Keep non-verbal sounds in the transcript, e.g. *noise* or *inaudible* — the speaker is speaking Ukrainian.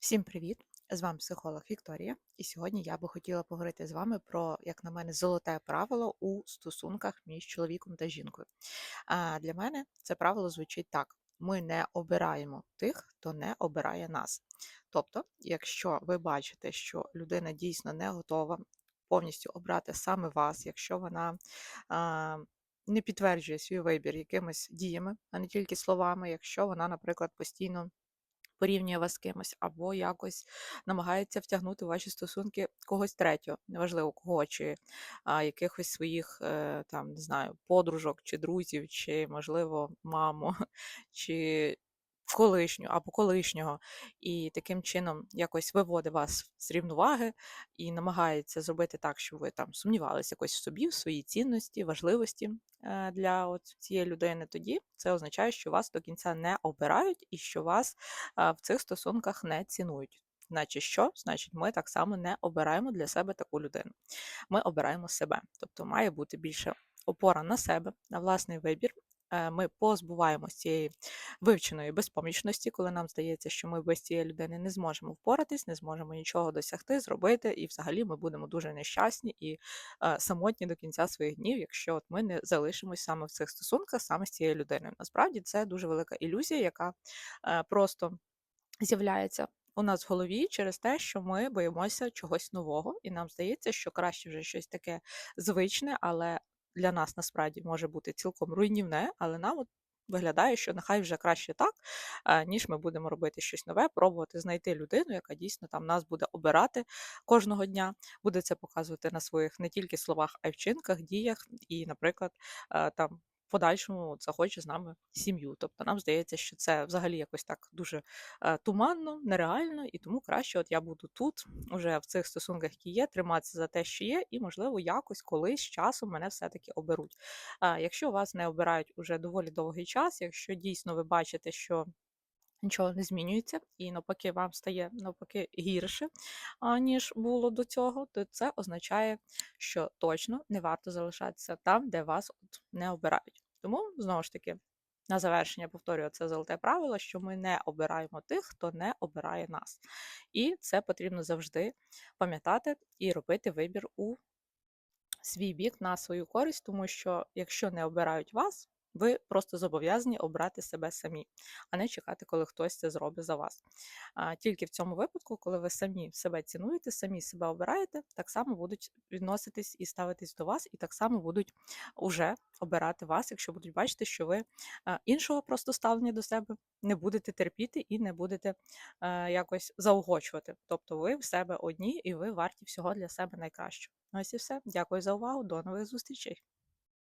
Всім привіт! З вами психолог Вікторія, і сьогодні я би хотіла поговорити з вами про, як на мене, золоте правило у стосунках між чоловіком та жінкою. А для мене це правило звучить так: ми не обираємо тих, хто не обирає нас. Тобто, якщо ви бачите, що людина дійсно не готова повністю обрати саме вас, якщо вона а, не підтверджує свій вибір якимись діями, а не тільки словами, якщо вона, наприклад, постійно порівнює вас з кимось, або якось намагається втягнути ваші стосунки когось третього, неважливо кого, чи а, якихось своїх е, там, не знаю, подружок, чи друзів, чи, можливо, маму, *laughs* чи колишню або колишнього, і таким чином якось виводить вас з рівноваги і намагається зробити так, щоб ви там сумнівалися якось в собі, в своїй цінності, важливості е, для от цієї людини, тоді це означає, що вас до кінця не обирають і що вас е, в цих стосунках не цінують. Значить, що? Значить, ми так само не обираємо для себе таку людину. Ми обираємо себе. Тобто має бути більше опора на себе, на власний вибір. Е, ми позбуваємося цієї вивченої безпомічності, коли нам здається, що ми без цієї людини не зможемо впоратись, не зможемо нічого досягти, зробити, і взагалі ми будемо дуже нещасні і е, самотні до кінця своїх днів, якщо от ми не залишимось саме в цих стосунках, саме з цією людиною. Насправді це дуже велика ілюзія, яка е, просто з'являється. У нас в голові через те, що ми боїмося чогось нового, і нам здається, що краще вже щось таке звичне, але для нас насправді може бути цілком руйнівне, але нам от виглядає, що нехай вже краще так, ніж ми будемо робити щось нове, пробувати знайти людину, яка дійсно там нас буде обирати кожного дня, буде це показувати на своїх не тільки словах, а й вчинках, діях, і, наприклад, там подальшому захоче з нами сім'ю. Тобто нам здається, що це взагалі якось так дуже е, туманно, нереально, і тому краще, от я буду тут, уже в цих стосунках, які є, триматися за те, що є, і, можливо, якось колись часом мене все-таки оберуть. А якщо вас не обирають уже доволі довгий час, якщо дійсно ви бачите, що Нічого не змінюється, і навпаки, вам стає навпаки гірше, ніж було до цього, то це означає, що точно не варто залишатися там, де вас от не обирають. Тому, знову ж таки, на завершення повторюю це золоте правило, що ми не обираємо тих, хто не обирає нас. І це потрібно завжди пам'ятати і робити вибір у свій бік на свою користь, тому що якщо не обирають вас, ви просто зобов'язані обрати себе самі, а не чекати, коли хтось це зробить за вас. А Тільки в цьому випадку, коли ви самі себе цінуєте, самі себе обираєте, так само будуть відноситись і ставитись до вас, і так само будуть уже обирати вас, якщо будуть бачити, що ви іншого просто ставлення до себе не будете терпіти і не будете якось заохочувати. Тобто ви в себе одні і ви варті всього для себе найкращого. Ось і все. Дякую за увагу. До нових зустрічей.